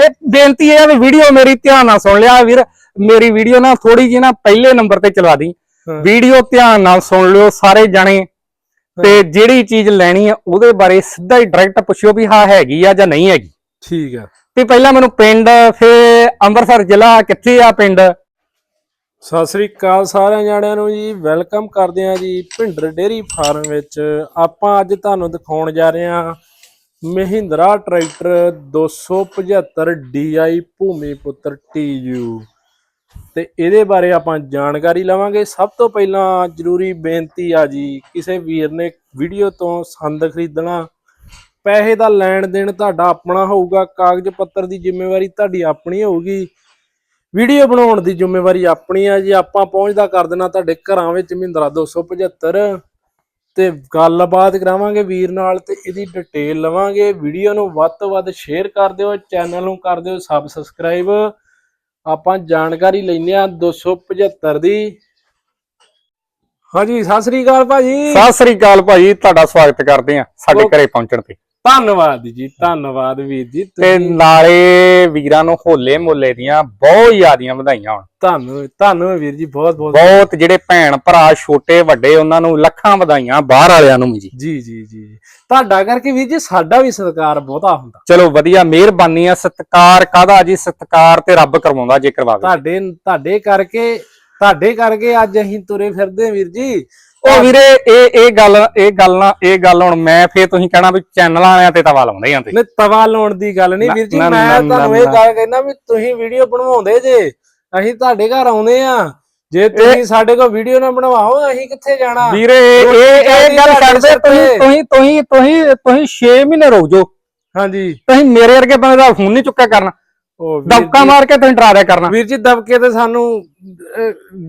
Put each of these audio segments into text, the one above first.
ਇਹ ਬੇਨਤੀ ਆ ਵੀ ਵੀਡੀਓ ਮੇਰੀ ਧਿਆਨ ਨਾਲ ਸੁਣ ਲਿਆ ਵੀਰ। ਮੇਰੀ ਵੀਡੀਓ ਨਾ ਥੋੜੀ ਜਿਹੀ ਨਾ ਪਹਿਲੇ ਨੰਬਰ ਤੇ ਚਲਾ ਦੀ। ਹਾਂ। ਵੀਡੀਓ ਧਿਆਨ ਨਾਲ ਸੁਣ ਲਿਓ ਸਾਰੇ ਜਣੇ। ਤੇ ਜਿਹੜੀ ਚੀਜ਼ ਲੈਣੀ ਆ ਉਹਦੇ ਬਾਰੇ ਸਿੱਧਾ ਹੀ ਡਾਇਰੈਕਟ ਪੁੱਛਿਓ ਵੀ ਹਾਂ ਹੈਗੀ ਆ ਜਾਂ ਨਹੀਂ ਹੈਗੀ। ਠੀਕ ਆ। ਤੇ ਪਹਿਲਾਂ ਮੈਨੂੰ ਪਿੰਡ ਫੇ ਅੰਮ੍ਰਿਤਸਰ ਜ਼ਿਲ੍ਹਾ ਕਿੱਥੇ ਆ ਪਿੰਡ? ਸਤਿ ਸ੍ਰੀ ਅਕਾਲ ਸਾਰਿਆਂ ਜਾਣਿਆਂ ਨੂੰ ਜੀ। ਵੈਲਕਮ ਕਰਦੇ ਆ ਜੀ ਭਿੰਡਰ ਡੇਰੀ ਫਾਰਮ ਵਿੱਚ। ਆਪਾਂ ਅੱਜ ਤੁਹਾਨੂੰ ਦਿਖਾਉਣ ਜਾ ਰਹੇ ਹਾਂ ਮਹਿੰਦਰਾ ਟਰੈਕਟਰ 275 DI ਭੂਮੀ ਪੁੱਤਰ TU ਤੇ ਇਹਦੇ ਬਾਰੇ ਆਪਾਂ ਜਾਣਕਾਰੀ ਲਵਾਂਗੇ। ਸਭ ਤੋਂ ਪਹਿਲਾਂ ਜ਼ਰੂਰੀ ਬੇਨਤੀ ਆ ਜੀ, ਕਿਸੇ ਵੀਰ ਨੇ ਵੀਡੀਓ ਤੋਂ ਸੰਦ ਖਰੀਦਣਾ, ਪੈਸੇ ਦਾ ਲੈਣ ਦੇਣ ਤੁਹਾਡਾ ਆਪਣਾ ਹੋਊਗਾ, ਕਾਗਜ਼ ਪੱਤਰ ਦੀ ਜ਼ਿੰਮੇਵਾਰੀ ਤੁਹਾਡੀ ਆਪਣੀ ਹੋਊਗੀ। ਵੀਡੀਓ ਬਣਾਉਣ ਦੀ ਜ਼ਿੰਮੇਵਾਰੀ ਆਪਣੀ ਆ ਜੀ। ਆਪਾਂ ਪਹੁੰਚਦਾ ਕਰ ਦੇਣਾ ਤੁਹਾਡੇ ਘਰਾਂ ਵਿੱਚ ਮਹਿੰਦਰਾ 275 ਤੇ ਗੱਲਬਾਤ ਕਰਾਵਾਂਗੇ ਵੀਰ ਨਾਲ ਤੇ ਇਹਦੀ ਡਿਟੇਲ ਲਵਾਂਗੇ। ਵੀਡੀਓ ਨੂੰ ਵੱਧ ਤੋਂ ਵੱਧ ਸ਼ੇਅਰ ਕਰ ਦਿਓ ਚੈਨਲ ਨੂੰ ਕਰ ਦਿਓ ਸਬ ਸਬਸਕ੍ਰਾਈਬ ਆਪਾਂ ਜਾਣਕਾਰੀ ਲੈਂਦੇ ਆ 275 ਦੀ। ਹਾਂਜੀ ਸਤਿ ਸ੍ਰੀ ਅਕਾਲ ਭਾਜੀ। ਸਤਿ ਸ੍ਰੀ ਅਕਾਲ ਭਾਈ ਤੁਹਾਡਾ ਸਵਾਗਤ ਕਰਦੇ ਆ ਸਾਡੇ ਘਰੇ ਪਹੁੰਚਣ ਤੇ। ਧੰਨਵਾਦ ਜੀ ਧੰਨਵਾਦ ਵੀਰ ਜੀ ਤੇ ਨਾਲੇ ਵੀਰਾਂ ਨੂੰ ਹੋਲੇ ਮੁੱਲੇ ਦੀਆਂ ਬਹੁਤ ਜ਼ਿਆਦੀਆਂ ਵਧਾਈਆਂ ਹੋਣ। ਤੁਹਾਨੂੰ ਤੁਹਾਨੂੰ ਵੀਰ ਜੀ ਬਹੁਤ ਬਹੁਤ ਬਹੁਤ ਜਿਹੜੇ ਭੈਣ ਭਰਾ ਛੋਟੇ ਵੱਡੇ ਉਹਨਾਂ ਨੂੰ ਲੱਖਾਂ ਵਧਾਈਆਂ ਬਾਹਰ ਵਾਲਿਆਂ ਨੂੰ ਜੀ। ਜੀ ਜੀ ਜੀ। ਤੁਹਾਡਾ ਕਰਕੇ ਵੀਰ ਜੀ ਸਾਡਾ ਵੀ ਸਤਿਕਾਰ ਬਹੁਤਾ ਹੁੰਦਾ। ਚਲੋ ਵਧੀਆ ਮਿਹਰਬਾਨੀ ਆ ਸਤਿਕਾਰ ਕਾਦਾ ਜੀ? ਸਤਿਕਾਰ ਤੇ ਰੱਬ ਕਰਵਾਉਂਦਾ ਜੇ ਕਰਵਾਵੇ ਤੁਹਾਡੇ ਤੁਹਾਡੇ ਕਰਕੇ ਤੁਹਾਡੇ ਕਰਕੇ ਅੱਜ ਅਸੀਂ ਤੁਰੇ ਫਿਰਦੇ ਵੀਰ ਜੀ। ਉਹ ਵੀਰੇ ਇਹ ਇਹ ਗੱਲ ਇਹ ਗੱਲ ਨਾ ਇਹ ਗੱਲ ਹੁਣ ਮੈਂ ਫੇਰ ਤੁਸੀਂ ਕਹਿਣਾ ਵੀ ਚੈਨਲ ਵਾਲਿਆਂ ਤੇ ਤਵਾ ਲਾਉਂਦੇ ਆ ਤੇ ਨੇ ਤਵਾ ਲਾਉਣ ਦੀ ਗੱਲ ਨਹੀਂ ਵੀਰ ਜੀ ਮੈਂ ਤੁਹਾਨੂੰ ਇਹ। ਗੱਲ ਕਹਿਣਾ ਵੀ ਤੁਸੀਂ ਵੀਡੀਓ ਬਣਵਾਉਂਦੇ ਜੇ ਅਸੀਂ ਤੁਹਾਡੇ ਘਰ ਆਉਨੇ ਆ। ਜੇ ਤੁਸੀਂ ਸਾਡੇ ਕੋਲ ਵੀਡੀਓ ਨਾ ਬਣਵਾਓ ਅਸੀਂ ਕਿੱਥੇ ਜਾਣਾ? ਵੀਰੇ ਇਹ ਇਹ ਗੱਲ ਤੁਹਾਡੇ ਛੱਡ ਦੇ ਸਿਰ ਤੁਸੀਂ। ਤੁਸੀਂ ਤੁਸੀਂ ਤੁਸੀਂ ਤੁਸੀਂ 6 ਮਹੀਨੇ ਰੁਕ ਜਾਓ। ਹਾਂਜੀ। ਤੁਸੀਂ ਮੇਰੇ ਵਰਗੇ ਬੰਦੇ ਦਾ ਫੋਨ ਨਹੀਂ ਚੁੱਕਿਆ ਕਰਨਾ। ਦਬਕਾ ਮਾਰ ਕੇ ਤੁਸੀਂ ਡਰਾ ਦਿਆ ਕਰਨਾ। ਵੀਰ ਜੀ ਦਬਕੇ ਤੇ ਸਾਨੂੰ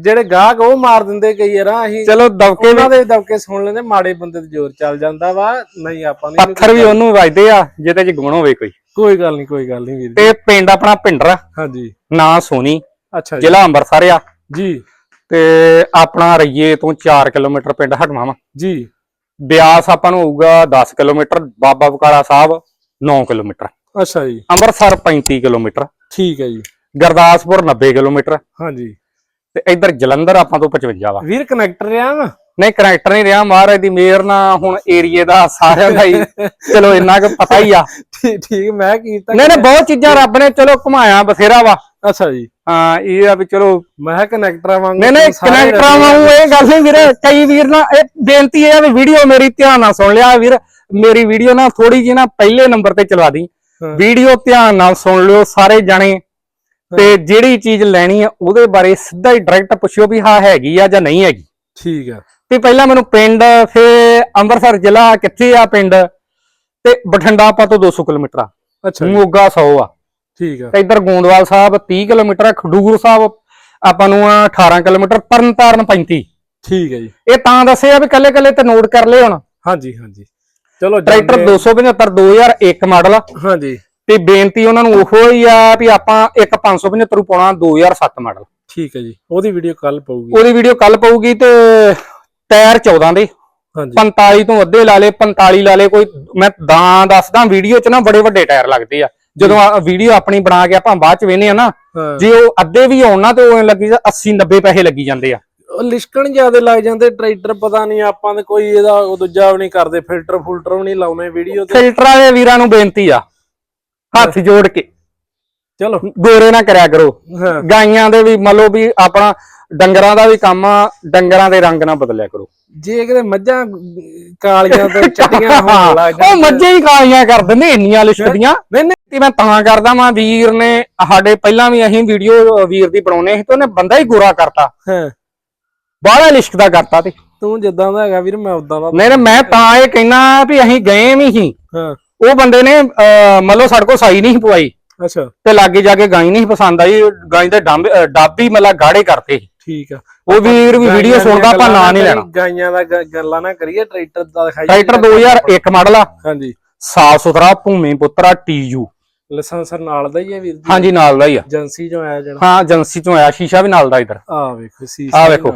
ਜਿਹੜੇ ਗਾਹਕ ਉਹ ਮਾਰ ਦਿੰਦੇ ਕਈ ਵਾਰ ਅਸੀਂ ਚਲੋ ਦਬਕੇ ਉਹਨਾਂ ਦੇ ਦਬਕੇ ਸੁਣ ਲੈਂਦੇ ਮਾੜੇ ਬੰਦੇ ਤੇ ਜ਼ੋਰ ਚੱਲ ਜਾਂਦਾ ਵਾ ਨਹੀਂ ਆਪਾਂ ਨਹੀਂ ਪੱਥਰ ਵੀ ਉਹਨੂੰ ਵੱਜਦੇ ਆ ਜਿਹਦੇ ਚ ਗੁਣ ਹੋਵੇ ਕੋਈ। ਕੋਈ ਗੱਲ ਨਹੀਂ ਕੋਈ ਗੱਲ ਨਹੀਂ ਵੀਰ ਤੇ ਪਿੰਡ ਆਪਣਾ ਭਿੰਡਰ ਹਾਂਜੀ। ਨਾਂ ਸੋਨੀ। ਅੱਛਾ ਜੀ। ਜ਼ਿਲ੍ਹਾ ਅੰਮ੍ਰਿਤਸਰ ਆ। ਜੀ। ਤੇ ਆਪਣਾ ਰਈਏ ਤੋਂ 4 ਕਿਲੋਮੀਟਰ ਪਿੰਡ ਹਟਵਾ ਵਾ। ਜੀ। ਬਿਆਸ ਆਪਾਂ ਨੂੰ ਹੋਊਗਾ 10 ਕਿਲੋਮੀਟਰ ਬਾਬਾ ਬਕਾਲਾ ਸਾਹਿਬ 9 ਕਿਲੋਮੀਟਰ। ਅੱਛਾ ਜੀ। ਅੰਮ੍ਰਿਤਸਰ 35 ਕਿਲੋਮੀਟਰ ਠੀਕ ਹੈ ਜੀ। ਗੁਰਦਾਸਪੁਰ 90 ਕਿਲੋਮੀਟਰ ਹਾਂਜੀ। ਤੇ ਇੱਧਰ ਜਲੰਧਰ ਆਪਾਂ ਤੋਂ 55 ਵਾ। ਵੀਰ ਕਨੈਕਟਰ ਰਿਹਾ ਵਾ? ਨਹੀਂ ਕਰੈਕਟਰ ਨਹੀਂ ਰਿਹਾ ਮਹਾਰਾਜ ਦੀ ਮਿਹਰ ਨਾਲ ਹੁਣ ਏਰੀਏ ਦਾ ਸਾਰਿਆਂ ਦਾ ਹੀ। ਚਲੋ ਇੰਨਾ ਕੁ ਪਤਾ ਹੀ ਆ। ਠੀਕ ਠੀਕ ਮੈਂ ਕੀਤਾ ਨਹੀਂ ਨਹੀਂ ਬਹੁਤ ਚੀਜ਼ਾਂ ਰੱਬ ਨੇ ਚਲੋ ਘੁਮਾਇਆ ਬਥੇਰਾ ਵਾ। ਅੱਛਾ ਜੀ। ਹਾਂ ਇਹ ਆ ਵੀ ਚਲੋ ਮੈਂ ਕਨੈਕਟਰਾਂ ਵਾਂਗੂ ਨਹੀਂ ਨਹੀਂ ਕਨੈਕਟਰਾਂ ਵਾਂਗੂ ਇਹ ਗੱਲ ਨਹੀਂ ਵੀਰੇ ਕਈ ਵੀਰ ਨਾ ਇਹ ਬੇਨਤੀ ਆ ਵੀ ਵੀਡੀਓ ਮੇਰੀ ਧਿਆਨ ਨਾਲ ਸੁਣ ਲਿਆ। ਵੀਰ ਮੇਰੀ ਵੀਡੀਓ ਨਾ ਥੋੜੀ ਜਿਹੀ ਨਾ ਪਹਿਲੇ ਨੰਬਰ ਤੇ ਚਲਾ ਦੀ। ਵੀਡੀਓ ਧਿਆਨ ਨਾਲ ਸੁਣ ਲਿਓ ਸਾਰੇ ਜਣੇ। ਤੇ ਜਿਹੜੀ ਚੀਜ਼ ਲੈਣੀ ਆ ਉਹਦੇ ਬਾਰੇ ਸਿੱਧਾ ਹੀ ਡਾਇਰੈਕਟ ਪੁੱਛਿਓ ਵੀ ਹਾਂ ਹੈਗੀ ਆ ਜਾਂ ਨਹੀਂ ਹੈਗੀ। ਠੀਕ ਆ। ਤੇ ਪਹਿਲਾਂ ਮੈਨੂੰ ਪਿੰਡ ਫੇ ਅੰਮ੍ਰਿਤਸਰ ਜ਼ਿਲ੍ਹਾ ਕਿੱਥੇ ਆ ਪਿੰਡ? ਤੇ ਬਠਿੰਡਾ ਆਪਾਂ ਤੋਂ 200 ਕਿਲੋਮੀਟਰ ਆ। ਅੱਛਾ ਮੋਗਾ 100 ਆ। ਠੀਕ ਆ। ਤੇ ਇੱਧਰ ਗੋਂਦਵਾਲ ਸਾਹਿਬ 30 ਕਿਲੋਮੀਟਰ ਆ ਖਡੂਰ ਸਾਹਿਬ ਆਪਾਂ ਨੂੰ ਆ 18 ਕਿਲੋਮੀਟਰ ਤਰਨਤਾਰਨ 35 ਠੀਕ ਹੈ ਜੀ। ਇਹ ਤਾਂ ਦੱਸਿਆ ਵੀ ਕੱਲੇ ਕੱਲੇ ਤੇ ਨੋਟ ਕਰ ਲਿਓ ਹੁਣ। ਹਾਂਜੀ ਹਾਂਜੀ। ਚਲੋ ਟਰੈਕਟਰ ਜਾਂਦੇ- 275 2001 ਮਾਡਲ। ਹਾਂਜੀ। ਤੇ ਬੇਨਤੀ ਉਹਨਾਂ ਨੂੰ ਉਹੋ ਹੀ ਆ ਵੀ ਆਪਾਂ ਇੱਕ 575 ਪਾਉਣਾ 2007 ਮਾਡਲ। ਠੀਕ ਹੈ ਜੀ। ਉਹਦੀ ਵੀਡੀਓ ਕੱਲ ਪਊਗੀ। ਉਹਦੀ ਵੀਡੀਓ ਕੱਲ ਪਊਗੀ ਤੇ ਟਾਇਰ 14 ਦੇ। ਹਾਂਜੀ। 45 ਤੋਂ ਅੱਧੇ ਲਾ ਲੇ 45 ਲਾ ਲੇ ਕੋਈ ਮੈਂ ਦਾਂ ਦੱਸਦਾ ਵੀਡੀਓ 'ਚ ਨਾ ਬੜੇ ਵੱਡੇ ਟਾਇਰ ਲੱਗਦੇ ਆ। ਜਦੋਂ ਵੀਡੀਓ ਆਪਣੀ ਬਣਾ ਕੇ ਆਪਾਂ ਬਾਅਦ 'ਚ ਵੇਨੇ ਆ ਨਾ ਜੇ ਉਹ ਅੱਧੇ ਵੀ ਆਉਣ ਨਾ ਤੇ ਉਹ ਲੱਗੀ ਜਾ 80 90 ਪੈਸੇ ਲੱਗੀ ਜਾਂਦੇ ਆ। ਲਿਸ਼ਕਣ ਜਿਆਦੇ ਲੱਗ ਜਾਂਦੇ ਟਰੈਕਟਰ ਪਤਾ ਨਹੀਂ ਆਪਾਂ ਤੇ ਕੋਈ ਇਹਦਾ ਉਹ ਦੂਜਾ ਵੀ ਨਹੀਂ ਕਰਦੇ ਫਿਲਟਰ ਫੁਲਟਰ ਵੀ ਨਹੀਂ ਲਾਉਨੇ ਵੀਡੀਓ ਤੇ। ਫਿਲਟਰ ਵਾਲੇ ਵੀਰਾਂ ਨੂੰ ਬੇਨਤੀ ਆ ਹੱਥ ਜੋੜ ਕੇ। ਚਲੋ। ਗੋਰੇ ਨਾ ਕਰਿਆ ਕਰੋ। ਗਾਈਆਂ ਦੇ ਵੀ ਮੰਨ ਲਓ ਵੀ ਆਪਣਾ ਡੰਗਰਾਂ ਦਾ ਵੀ ਕੰਮ ਆ ਡੰਗਰਾਂ ਦੇ ਰੰਗ ਨਾ ਬਦਲਿਆ ਕਰੋ। ਜੇ ਕਿਤੇ ਮੱਝਾਂ ਕਾਲੀਆਂ ਤੇ ਚਿੱਟੀਆਂ ਹੋਣ ਲੱਗ ਉਹ ਮੱਝੇ ਹੀ ਕਾਲੀਆਂ ਕਰ ਦਿੰਦੇ ਇੰਨੀਆਂ ਲਿਸ਼ਕਦੀਆਂ। ਨਹੀਂ ਨਹੀਂ। ਤੇ ਮੈਂ ਤਾਂ ਕਰਦਾ ਵਾਂ ਵੀਰ ਨੇ ਸਾਡੇ ਪਹਿਲਾਂ ਵੀ ਅਸੀਂ ਵੀਡੀਓ ਵੀਰ ਦੀ ਬਣਾਉਨੇ ਸੀ ਤੇ ਉਹਨੇ ਬੰਦਾ ਹੀ ਗੋਰਾ ਕਰਤਾ। ਹਾਂ। ਬਾਹਲਾ ਲਿਸ਼ਕਦਾ ਕਰਤਾ ਤੇ। ਤੂੰ ਜਿੱਦਾਂ ਦਾ ਹੈਗਾ ਵੀਰ ਮੈਂ ਉਦਾਂ ਦਾ ਨਹੀਂ ਨਹੀਂ ਮੈਂ ਤਾਂ ਇਹ ਕਹਿਣਾ ਵੀ ਅਸੀਂ ਗਏ ਵੀ ਸੀ। ਹਾਂ। ਉਹ ਬੰਦੇ ਨੇ ਲਓ ਸਾਡੇ ਕੋਲ ਸਾਈ ਨਹੀਂ ਪਵਾਈ। ਅੱਛਾ। ਤੇ ਲਾਗੇ ਜਾ ਕੇ ਗਾਈ ਨਹੀਂ ਪਸੰਦ ਆਈ ਗਾਈ ਦੇ ਡੰਬ ਮਤਲਬ ਗਾੜੇ ਕਰਤੇ। ਠੀਕ ਆ। ਉਹ ਵੀਰ ਵੀ ਵੀਡੀਓ ਸੁਣਦਾ ਆਪਾਂ ਨਾਂ ਨਹੀਂ ਲੈਣਾ। ਗਾਈਆਂ ਦਾ ਗੱਲਾਂ ਨਾ ਕਰੀਏ ਟਰੈਕਟਰ ਦਾ ਦਿਖਾਈਏ। ਟਰੈਕਟਰ 2001 ਮਾਡਲ ਆ। ਹਾਂਜੀ। ਸਾਫ਼ ਸੁਥਰਾ ਭੂਮੀ ਪੁੱਤਰਾ ਟੀਯੂ ਲਾਇਸੈਂਸ ਨਾਲ ਦਾ ਹੀ ਹੈ ਵੀਰ ਜੀ? ਹਾਂਜੀ ਨਾਲ ਦਾ ਹੀ ਆ। ਏਜੰਸੀ ਚੋਂ ਆਇਆ ਜਿਹੜਾ? ਹਾਂ ਏਜੰਸੀ ਚੋਂ ਆਇਆ ਸ਼ੀਸ਼ਾ ਵੀ ਨਾਲ ਦਾ ਇਧਰ। ਆ ਵੇਖੋ ਸੀ ਆਹ ਵੇਖੋ।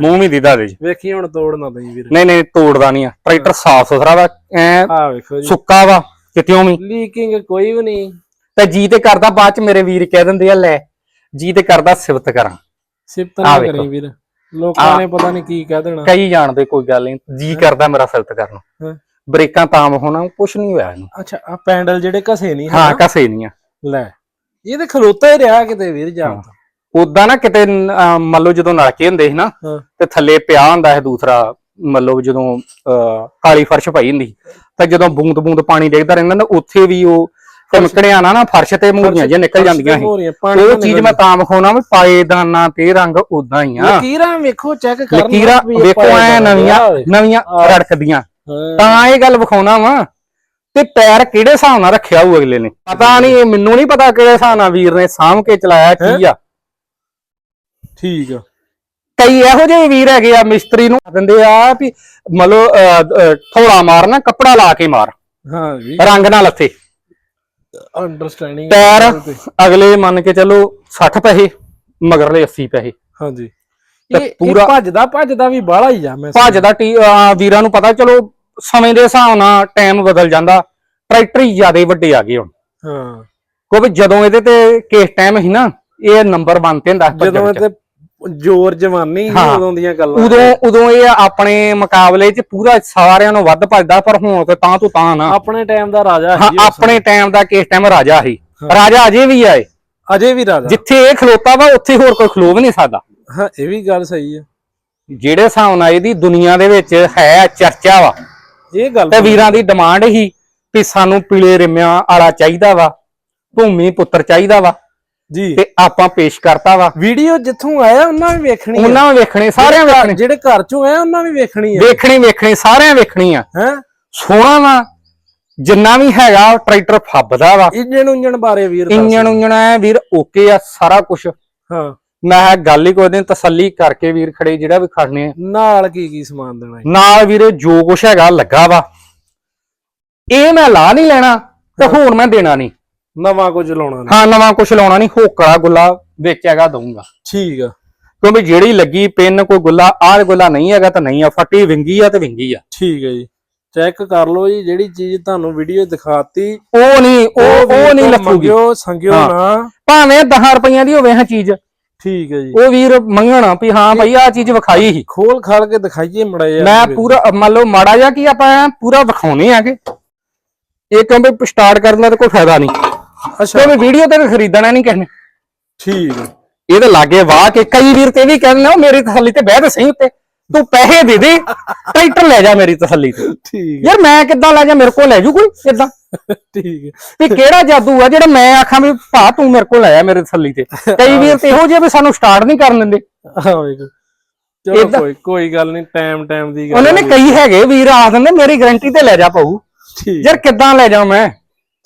ਮੂੰਹ ਵੀ ਦੀਦਾ ਦੇ ਜੀ ਵੇਖੀ ਹੁਣ ਤੋੜ ਨਾ ਦਈ ਵੀਰ। ਨਹੀਂ ਨਹੀਂ ਤੋੜਦਾ ਨਹੀਂ ਆ। ਟਰੈਕਟਰ ਸਾਫ਼ ਸੁਥਰਾ ਵਾ ਐ ਆ ਵੇਖੋ ਜੀ। ਸੁੱਕਾ ਵਾ ਕਿਤਿਓਂ ਵੀ। ਲੀਕਿੰਗ ਕੋਈ ਵੀ ਨਹੀਂ। ਤੇ ਜੀ ਤੇ ਕਰਦਾ ਬਾਅਦ ਚ ਮੇਰੇ ਵੀਰ ਕਹਿ ਦਿੰਦੇ ਆ ਲੈ ਜੀ ਤੇ ਕਰਦਾ ਸਿਫਤ ਕਰਾਂ। ਸਿਫਤ ਨਾ। ਕਰੀ ਵੀਰ। ਲੋਕਾਂ। ਨੇ ਪਤਾ ਨਹੀਂ ਕੀ ਕਹਿ ਦੇਣਾ। ਕਈ ਜਾਣਦੇ ਕੋਈ ਗੱਲ ਨਹੀਂ। ਜੀ ਕਰਦਾ ਮੇਰਾ ਸਿਫਤ ਕਰਨ। ਬ੍ਰੇਕਾਂ ਤਾਂ ਹੋਣਾ ਕੁਛ ਨਹੀਂ ਹੋਇਆ ਇਹਨੂੰ। ਅੱਛਾ ਆ ਪੈਂਡਲ ਜਿਹੜੇ ਘਸੇ ਨਹੀਂ ਹਾਂ? ਕਸੇ ਨਹੀਂ ਆ। ਲੈ ਇਹ ਤੇ ਖਲੋਤਾ ਹੀ ਰਿਹਾ ਕਿਤੇ ਵੀਰ ਜਾਨ ਉਦਾਂ ਨਾ ਕਿਤੇ ਮੰਨ ਲਓ ਜਦੋਂ ਨਲਕੇ ਹੁੰਦੇ ਸੀ ਨਾ। ਤੇ ਥੱਲੇ ਪਿਆ ਹੁੰਦਾ ਹੈ ਦੂਸਰਾ ਮੰਨ ਲਓ ਜਦੋਂ ਕਾਲੀ ਫਰਸ਼ ਪਈ ਹੁੰਦੀ ਤਾਂ ਜਦੋਂ ਬੂੰਦ ਬੂੰਦ ਪਾਣੀ ਡਿੱਗਦਾ ਰਹਿੰਦਾ ਨਾ ਉੱਥੇ ਵੀ ਉਹ ਟਮਕੜਿਆ ਨਾ ਨਾ ਫਰਸ਼ ਤੇ ਮੂਰੀਆਂ ਜਿਹੀਆਂ ਨਿਕਲ ਜਾਂਦੀਆਂ ਸੀ। ਉਹ ਚੀਜ਼ ਮੈਂ ਤਾਂ ਵਿਖਾਉਣਾ ਵੀ ਪਾਏ ਦਾਨਾ ਤੇ ਰੰਗ ਉਦਾਂ ਹੀ ਆ। ਲਕੀਰਾਂ ਵੇਖੋ ਚੈੱਕ ਕਰ ਲਕੀਰਾਂ ਵੇਖੋ ਐ ਨਵੀਆਂ ਨਵੀਆਂ ਰੜਕਦੀਆਂ। ਤਾਂ ਇਹ ਗੱਲ ਵਿਖਾਉਣਾ ਵਾ ਤੇ ਪੈਰ ਕਿਹੜੇ ਹਿਸਾਬ ਨਾਲ ਰੱਖਿਆ ਹੋਊ ਅਗਲੇ ਨੇ? ਪਤਾ ਨਹੀਂ ਮੈਨੂੰ ਨਹੀਂ ਪਤਾ ਕਿਹੜੇ ਹਿਸਾਬ ਨਾਲ ਵੀਰ ਨੇ ਸਾਂਭ ਕੇ ਚਲਾਇਆ ਕੀ ਆ। ਠੀਕ ਆ। ਕਈ ਇਹੋ ਜਿਹੇ ਵੀਰ ਹੈਗੇ ਆ ਮਿਸਤਰੀ ਨੂੰ ਦਿੰਦੇ ਆ ਵੀ ਮਤਲਬ ਥੋੜਾ ਮਾਰਨਾ ਕੱਪੜਾ ਲਾ ਕੇ ਮਾਰ। ਹਾਂ ਜੀ। ਰੰਗ ਨਾਲ ਲੱਥੇ ਅੰਡਰਸਟੈਂਡਿੰਗ ਪੈਰ ਅਗਲੇ ਮੰਨ ਕੇ ਚੱਲੋ 60 ਪੈਸੇ ਮਗਰਲੇ 80 ਪੈਸੇ। ਹਾਂਜੀ। ਤੇ ਇਹ ਪੂਰਾ- ਭੱਜਦਾ ਭੱਜਦਾ ਵੀ ਬਾਹਲਾ ਹੀ ਆ ਮੈਂ ਭੱਜਦਾ ਵੀਰਾਂ ਨੂੰ ਪਤਾ ਚਲੋ ਸਮੇਂ ਦੇ ਹਿਸਾਬ ਨਾਲ ਟਾਈਮ ਬਦਲ ਜਾਂਦਾ ਟਰੈਕਟਰ ਹੀ ਜ਼ਿਆਦਾ ਵੱਡੇ ਆ ਗਏ ਹੁਣ। ਹਾਂ। ਕਿਉਂਕਿ ਜਦੋਂ ਇਹਦੇ ਤੇ ਕੇਸ ਟਾਈਮ ਸੀ ਨਾ ਇਹ ਨੰਬਰ ਬਣ ਤੇ ਹੁੰਦਾ ਸੀ ਭੱਜਣ ਜਦੋਂ ਵਿੱਚ। ਇਹ ਤੇ ਜ਼ੋਰ ਜਵਾਨੀ। ਉਦੋਂ ਦੀਆਂ ਗੱਲਾਂ। ਉਦੋਂ ਉਦੋਂ ਇਹ ਆਪਣੇ ਮੁਕਾਬਲੇ 'ਚ ਪੂਰਾ ਸਾਰਿਆਂ ਨੂੰ ਵੱਧ ਭੱਜਦਾ ਪਰ ਹੁਣ ਤੇ ਤਾਂ ਤੋਂ ਤਾਂ ਨਾ। ਆਪਣੇ ਟਾਈਮ ਦਾ ਰਾਜਾ ਸੀ ਆਪਣੇ ਟਾਈਮ ਦਾ ਕਿਸ ਟਾਈਮ ਰਾਜਾ ਸੀ। ਹਾਂ। ਰਾਜਾ ਅਜੇ ਵੀ ਆਏ। ਅਜੇ ਵੀ ਰਾਜਾ। ਜਿੱਥੇ ਇਹ ਖਲੋਤਾ ਵਾ ਉੱਥੇ ਹੋਰ ਕੋਈ ਖਲੋ ਵੀ ਨਹੀਂ ਸਕਦਾ। ਹਾਂ ਇਹ ਵੀ ਗੱਲ ਸਹੀ ਹੈ ਜਿਹੜੇ ਹਿਸਾਬ ਨਾਲ ਇਹਦੀ ਦੁਨੀਆ ਦੇ ਵਿੱਚ ਹੈ ਚਰਚਾ ਵਾ ਇਹ ਗੱਲ ਤੇ ਵੀਰਾਂ ਦੀ ਡਿਮਾਂਡ ਹੀ ਵੀ ਸਾਨੂੰ ਪੀਲੇ ਰਿਮਿਆਂ ਵਾਲਾ ਚਾਹੀਦਾ ਵਾ ਭੂਮੀ ਪੁੱਤਰ ਚਾਹੀਦਾ ਵਾ ਜੀ। ਤੇ ਆਪਾਂ ਪੇਸ਼ ਕਰਤਾ ਵਾ। ਵੀਡੀਓ ਜਿੱਥੋਂ ਆਇਆ ਉਹਨਾਂ ਵੀ ਵੇਖਣੀ ਆ। ਉਹਨਾਂ ਨੇ ਵੇਖਣੇ ਸਾਰਿਆਂ ਵੇਖਣੇ। ਜਿਹੜੇ ਘਰ ਚੋਂ ਆਇਆ ਉਹਨਾਂ ਵੀ ਵੇਖਣੀ ਹੈ ਵੇਖਣੀ ਵੇਖਣੀ ਸਾਰਿਆਂ ਵੇਖਣੀ ਆ। ਹੈ? ਸੋਹਣਾ ਵਾ ਜਿੰਨਾ ਵੀ ਹੈਗਾ ਟਰੈਕਟਰ ਫੱਬਦਾ ਵਾ। ਇੰਜਣ ਉਂਜਣ ਬਾਰੇ ਵੀਰ ਦੱਸ। ਇੰਜਣ ਉਂਜਣ ਐ ਵੀਰ ਓਕੇ ਆ ਸਾਰਾ ਕੁਝ ਹਾਂ। ਮੈਂ ਕਿਹਾ ਗੱਲ ਹੀ ਕੋਈ ਦਿਨ ਤਸੱਲੀ ਕਰਕੇ ਵੀਰ ਖੜੇ ਜਿਹੜਾ ਵੀ ਖੜਨੇ ਆ। ਨਾਲ ਕੀ ਕੀ ਸਮਾਨ ਦੇਣਾ? ਨਾਲ ਵੀਰੇ ਜੋ ਕੁਛ ਹੈਗਾ ਲੱਗਾ ਵਾ। ਇਹ ਮੈਂ ਲਾ ਨਹੀਂ ਲੈਣਾ ਤੇ ਹੋਰ ਮੈਂ ਦੇਣਾ ਨਹੀਂ। ਨਵਾਂ ਕੁਝ ਲਾਉਣਾ ਨਹੀਂ। ਹਾਂ ਨਵਾਂ ਕੁਛ ਲਾਉਣਾ ਨਹੀਂ ਹੋਕੜਾ ਗੁੱਲਾ ਵਿੱਚ ਹੈਗਾ ਦਊਂਗਾ। ਠੀਕ ਆ। ਕਿਉਂਕਿ ਜਿਹੜੀ ਲੱਗੀ ਪਿੰਨ ਕੋਈ ਗੁੱਲਾ ਆਹ ਗੁੱਲਾ ਨਹੀਂ ਹੈਗਾ ਤਾਂ ਨਹੀਂ ਆ ਫੱਟੀ ਵਿੰਗੀ ਆ ਤੇ ਵਿੰਗੀ ਆ। ਠੀਕ ਹੈ ਜੀ। ਚੈੱਕ ਕਰ ਲਓ ਜੀ ਜਿਹੜੀ ਚੀਜ਼ ਤੁਹਾਨੂੰ ਵੀਡੀਓ ਦਿਖਾਤੀ ਉਹ ਨਹੀਂ ਉਹ ਉਹ ਨਹੀਂ ਮੰਗਿਓ ਸੰਗਿਓ ਹਾਂ। ਨਾ। ਭਾਵੇਂ 10 ਰੁਪਈਆਂ ਦੀ ਹੋਵੇ ਹਾਂ ਚੀਜ਼। ਠੀਕ ਹੈ ਜੀ। ਉਹ ਵੀਰ ਮੰਗਣਾ ਵੀ ਹਾਂ ਭਾਈ ਆ ਚੀਜ਼ ਵਿਖਾਈ ਸੀ। ਖੋਲ ਖਾਲ ਕੇ ਦਿਖਾਈਏ ਮੜਾ ਯਾਰ ਮੈਂ। ਪੂਰਾ ਮੰਨ ਲਓ ਮਾੜਾ ਜਿਹਾ ਕੀ ਆਪਾਂ ਪੂਰਾ ਵਿਖਾਉਨੇ ਆਗੇ ਇਹ ਕਿਉਂਕਿ ਸਟਾਰਟ ਕਰਨ ਦਾ ਤਾਂ ਕੋਈ ਫਾਇਦਾ ਨਹੀਂ। ਅੱਛਾ। ਕਿਉਂਕਿ ਵੀਡੀਓ ਤੇ ਖਰੀਦਣਾ ਨਹੀਂ ਕਿਸੇ ਨੇ। ਠੀਕ ਹੈ। ਇਹਦੇ ਲਾਗੇ ਵਾਹ ਕੇ ਕਈ ਵੀਰ ਤੇ ਇਹ ਵੀ ਕਹਿੰਦੇ ਨੇ ਮੇਰੀ ਤਸੱਲੀ ਤੇ ਬਹਿ ਤੇ ਸਹੀ ਉੱਤੇ। ਤੂੰ ਪੈਸੇ ਦੇ ਦੇ ਟਰੈਕਟਰ ਲੈ ਜਾ ਮੇਰੀ ਤਸੱਲੀ ਤੇ। ਠੀਕ ਯਾਰ ਮੈਂ ਕਿੱਦਾਂ ਲੈ ਜਾ ਮੇਰੇ ਕੋਲ ਲੈ ਜੂ ਕੋਈ ਕਿੱਦਾਂ ਠੀਕ ਹੈ। ਵੀ ਕਿਹੜਾ ਜਾਦੂ ਆ ਜਿਹੜਾ ਮੈਂ ਆਖਾਂ ਵੀ ਭਾ ਤੂੰ ਮੇਰੇ ਕੋਲ ਲੈ ਆ ਮੇਰੇ ਤਸੱਲੀ ਤੇ। ਕਈ ਵੀਰ ਤੇ ਇਹੋ ਜਿਹੇ ਵੀ ਸਾਨੂੰ ਸਟਾਰਟ ਨਹੀਂ ਕਰਨ ਦਿੰਦੇ। ਹਾਂ ਵੇਖੋ ਚਲੋ ਕੋਈ ਕੋਈ ਗੱਲ ਨਹੀਂ ਟਾਈਮ ਟਾਈਮ ਦੀ ਗੱਲ ਉਹਨਾਂ ਨੇ ਆ। ਕਈ ਹੈਗੇ ਵੀਰ ਆ ਦਿੰਦੇ ਮੇਰੀ ਗਾਰੰਟੀ ਤੇ ਲੈ ਜਾ ਪਾਉ ਠੀਕ। ਯਾਰ ਕਿੱਦਾਂ ਲੈ ਜਾ ਮੈਂ?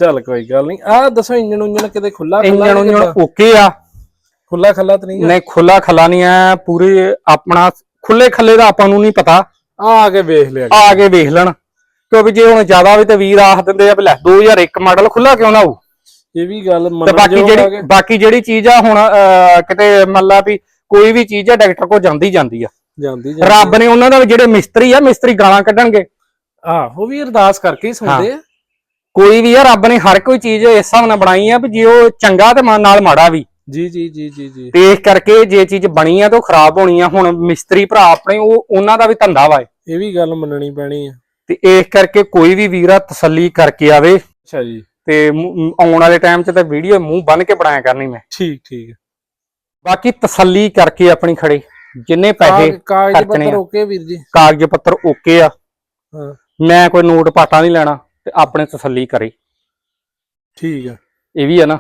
ਚੱਲ ਕੋਈ ਗੱਲ ਨਹੀਂ। ਆਹ ਦੱਸੋ ਇੰਜਣ ਉਂਜਣ ਕਿਤੇ ਖੁੱਲਾ ਇੰਜਣ ਉਂਜਣ ਓਕੇ ਆ। ਖੁੱਲਾ ਖੱਲਾ ਤਾਂ ਨਹੀਂ ਨਹੀਂ ਖੁੱਲਾ ਖੱਲਾ ਨਹੀਂ ਆ ਪੂਰੇ ਆਪਣਾ ਖੁੱਲੇ ਖੱਲੇ ਦਾ ਆਪਾਂ ਨੂੰ ਨਹੀਂ ਪਤਾ। ਆ ਕੇ ਵੇਖ ਲਿਆ ਜੀ। ਆ ਕੇ ਵੇਖ ਲੈਣ। ਕਿਉਂਕਿ ਜੇ ਹੁਣ ਜ਼ਿਆਦਾ ਵੀ ਤੇ ਵੀਰ ਆਖ ਦਿੰਦੇ ਆ ਵੀ ਲੈ 2001 ਮਾਡਲ ਖੁੱਲਾ ਕਿਉਂ ਨਾ ਹੋਊ? ਇਹ ਵੀ ਗੱਲ ਤੇ ਮੰਨ ਬਾਕੀ ਜਿਹੜੀ ਬਾਕੀ ਜਿਹੜੀ ਚੀਜ਼ ਆ ਹੁਣ ਅਹ, ਕਿਤੇ ਮੰਨ ਲਾ ਵੀ ਕੋਈ ਵੀ ਚੀਜ਼ ਆ ਡਾਕਟਰ ਕੋਲ ਜਾਂਦੀ ਜਾਂਦੀ ਆ। ਜਾਂਦੀ ਰੱਬ ਨੇ ਉਹਨਾਂ ਦਾ ਵੀ ਜਿਹੜੇ ਮਿਸਤਰੀ ਆ ਮਿਸਤਰੀ ਗਾਲਾਂ ਕੱਢਣਗੇ। ਆ ਉਹ ਵੀ ਅਰਦਾਸ ਕਰਕੇ ਹੀ ਸੁਣਦੇ ਆ। ਕੋਈ ਵੀ ਆ ਰੱਬ ਨੇ ਹਰ ਕੋਈ ਚੀਜ਼ ਇਸ ਹਿਸਾਬ ਨਾਲ ਬਣਾਈ ਆ ਵੀ ਜੇ ਉਹ ਚੰਗਾ ਤੇ ਮਨ ਨਾਲ ਮਾੜਾ ਵੀ। ਜੀ ਜੀ ਜੀ ਜੀ ਜੀ। ਤੇ ਇਸ ਕਰਕੇ ਜੇ ਚੀਜ਼ ਬਣੀ ਆ ਤਾਂ ਉਹ ਖਰਾਬ ਹੋਣੀ ਆ। ਹੁਣ ਮਿਸਤਰੀ ਭਰਾ ਆਪਣੇ ਉਹ ਉਹਨਾਂ ਦਾ ਵੀ ਧੰਦਾ ਵਾ ਇਹ। ਵੀ ਗੱਲ ਮੰਨਣੀ ਪੈਣੀ ਆ। ਤੇ ਇਸ ਕਰਕੇ ਕੋਈ ਵੀ ਵੀਰ ਤਸੱਲੀ ਕਰਕੇ ਆਵੇ। ਅੱਛਾ ਜੀ। ਤੇ ਆਉਣ ਵਾਲੇ ਟਾਈਮ 'ਚ ਤਾਂ ਵੀਡੀਓ ਮੂੰਹ ਬੰਨ ਕੇ ਬਣਾਇਆ ਕਰਨੀ ਮੈਂ। ਠੀਕ ਠੀਕ। ਬਾਕੀ ਤਸੱਲੀ ਕਰਕੇ ਆਪਣੀ ਖੜੇ। ਜਿੰਨੇ ਪੈਸੇ ਕਾਗ- ਕਾਗਜ਼ ਪੱਤਰ। ਓਕੇ ਵੀਰ ਜੀ। ਕਾਗਜ਼ ਪੱਤਰ ਓਕੇ ਆ। ਮੈਂ ਕੋਈ ਨੋਟ ਪਾਟਾ ਨਹੀਂ ਲੈਣਾ ਤੇ ਆਪਣੇ ਤਸੱਲੀ ਕਰੇ। ਠੀਕ ਆ। ਇਹ ਵੀ ਆ ਨਾ।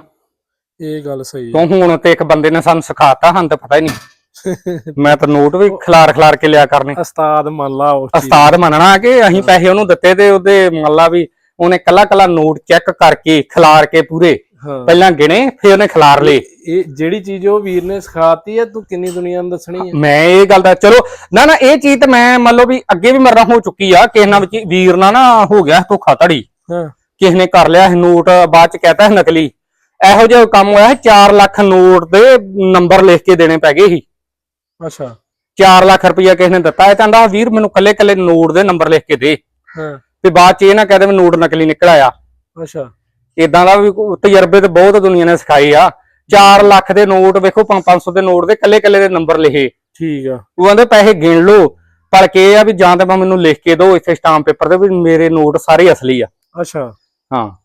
ਇਹ ਗੱਲ ਸਹੀ ਹੈ। ਤੂੰ ਹੁਣ ਤੇ ਇੱਕ ਬੰਦੇ ਨੇ ਸਾਨੂੰ ਸਿਖਾਤਾ ਸਾਨੂੰ ਤਾਂ ਪਤਾ ਹੀ ਨਹੀਂ। ਮੈਂ ਤਾਂ ਨੋਟ ਵੀ ਖਿਲਾਰ ਖਿਲਾਰ ਕੇ ਲਿਆ ਕਰਨੇ। ਉਸਤਾਦ ਮੰਨ ਲਾ ਉਸਤਾਦ ਮੰਨਣਾ ਕਿ ਅਸੀਂ ਪੈਸੇ ਉਹਨੂੰ ਦਿੱਤੇ ਤੇ ਉਹਦੇ ਮੰਨ ਲਾ ਵੀ ਉਹਨੇ ਕੱਲਾ ਕੱਲਾ ਨੋਟ ਚੈੱਕ ਕਰਕੇ ਖਿਲਾਰ ਕੇ ਪੂਰੇ। ਹਾਂ। ਪਹਿਲਾਂ ਗਿਣੇ ਫਿਰ ਉਹਨੇ ਖਿਲਾਰ ਲਏ। ਇਹ ਜਿਹੜੀ ਚੀਜ਼ ਉਹ ਵੀਰ ਨੇ ਸਿਖਾਤੀ ਹੈ ਤੂੰ ਕਿੰਨੀ ਦੁਨੀਆ ਨੂੰ ਦੱਸਣੀ ਹੈ? ਮੈਂ ਇਹ ਗੱਲ ਦਾ ਚਲੋ ਨਾ ਨਾ ਇਹ ਚੀਜ਼ ਤੇ ਮੈਂ ਮੰਨ ਲਓ ਵੀ ਅੱਗੇ ਵੀ ਮੇਰੇ ਨਾਲ ਹੋ ਚੁੱਕੀ ਆ ਕਿਸੇ ਨਾਲ ਵਿੱਚ ਵੀਰ ਨਾਲ ਨਾ ਹੋ ਗਿਆ ਧੋਖਾ ਧੜੀ ਹਾਂ। ਕਿਸੇ ਨੇ ਕਰ ਲਿਆ ਨੋਟ ਬਾਅਦ ਚ ਕਹਤਾ ਨਕਲੀ। ਇਹੋ ਜਿਹਾ ਕੰਮ ਹੋਇਆ ਸੀ 4 ਲੱਖ ਨੋਟ ਦੇ ਨੰਬਰ ਲਿਖ ਕੇ ਦੇਣੇ ਪੈ ਗਏ ਸੀ। ਅੱਛਾ। 4 ਲੱਖ ਰੁਪਇਆ ਕਿਸੇ ਨੇ ਦਿੱਤਾ ਇਹ ਕਹਿੰਦਾ ਵੀਰ ਮੈਨੂੰ ਕੱਲੇ ਕੱਲੇ ਨੋਟ ਦੇ ਨੰਬਰ ਲਿਖ ਕੇ ਦੇ। ਹਾਂ। ਤੇ ਬਾਅਦ ਚ ਇਹ ਨਾ ਕਹਦੇ ਵੀ ਨੋਟ ਨਕਲੀ ਨਿਕਲ ਆਇਆ। ਅੱਛਾ। ਇਦਾਂ ਦਾ ਵੀ ਤਜਰਬੇ ਤੇ ਬਹੁਤ ਦੁਨੀਆ ਨੇ ਸਿਖਾਏ ਆ। 4 ਲੱਖ ਦੇ ਨੋਟ ਵੇਖੋ 500 ਦੇ ਨੋਟ ਦੇ ਕੱਲੇ ਕੱਲੇ ਦੇ ਨੰਬਰ ਲਿਖੇ। ਠੀਕ ਆ। ਉਹ ਕਹਿੰਦੇ ਪੈਸੇ ਗਿਣ ਲਓ। ਪਰ ਕਿ ਆ ਵੀ ਜਾਂ ਤਾਂ ਮੈਨੂੰ ਲਿਖ ਕੇ ਦਿਓ ਇੱਥੇ ਸਟਾਂਪ ਪੇਪਰ ਤੇ ਵੀ ਮੇਰੇ ਨੋਟ ਸਾਰੇ ਅਸਲੀ ਆ। ਅੱਛਾ। ਹਾਂ।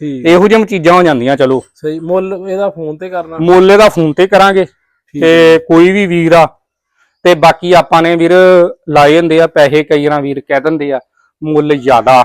ਠੀਕ। ਇਹੋ ਜਿਹੀਆਂ ਚੀਜ਼ਾਂ ਹੋ ਜਾਂਦੀਆਂ ਚਲੋ। ਸਹੀ ਮੁੱਲ ਇਹਦਾ ਫੋਨ ਤੇ ਕਰਨਾ। ਮੁੱਲ ਦਾ ਫੋਨ ਤੇ ਕਰਾਂਗੇ ਤੇ ਕੋਈ ਵੀ ਵੀਰ ਆ ਤੇ ਬਾਕੀ ਆਪਾਂ ਨੇ ਵੀਰ ਲਾਏ ਹੁੰਦੇ ਆ ਪੈਸੇ ਕਈ ਵਾਰ ਵੀਰ ਕਹਿ ਦਿੰਦੇ ਆ ਮੁੱਲ ਜ਼ਿਆਦਾ।